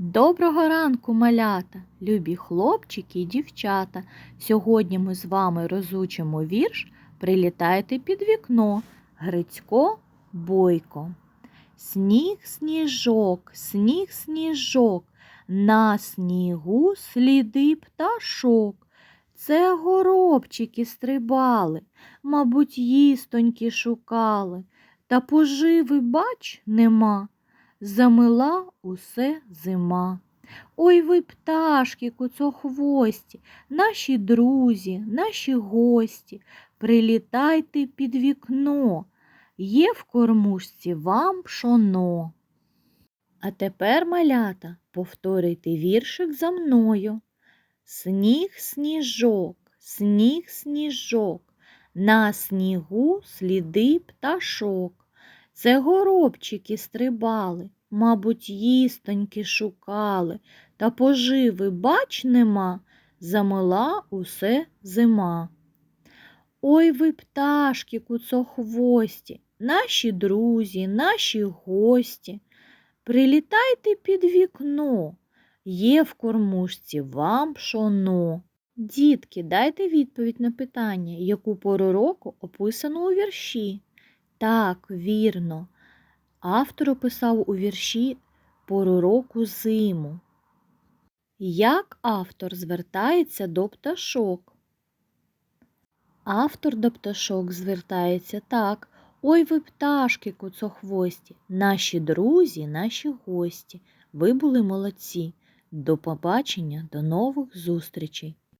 Доброго ранку, малята, любі хлопчики і дівчата. Сьогодні ми з вами розучимо вірш Прилітайте під вікно. Грицько Бойко. Сніг, сніжок, сніг, сніжок, на снігу сліди пташок. Це горобчики стрибали, мабуть, їстоньки шукали, та поживи, бач, нема замила усе зима. Ой ви пташки, куцохвості, наші друзі, наші гості, прилітайте під вікно, є в кормушці вам пшоно. А тепер, малята, повторюйте віршик за мною. Сніг, сніжок, сніг, сніжок, на снігу сліди пташок. Це горобчики стрибали, мабуть, їстоньки шукали, та поживи, бач, нема, замила усе зима. Ой ви, пташки куцохвості, наші друзі, наші гості, прилітайте під вікно, є в кормушці вам пшоно. Дітки, дайте відповідь на питання, яку пору року описано у вірші. Так, вірно. Автор описав у вірші пору року зиму. Як автор звертається до пташок? Автор до пташок звертається так. Ой ви пташки куцохвості, наші друзі, наші гості. Ви були молодці. До побачення, до нових зустрічей!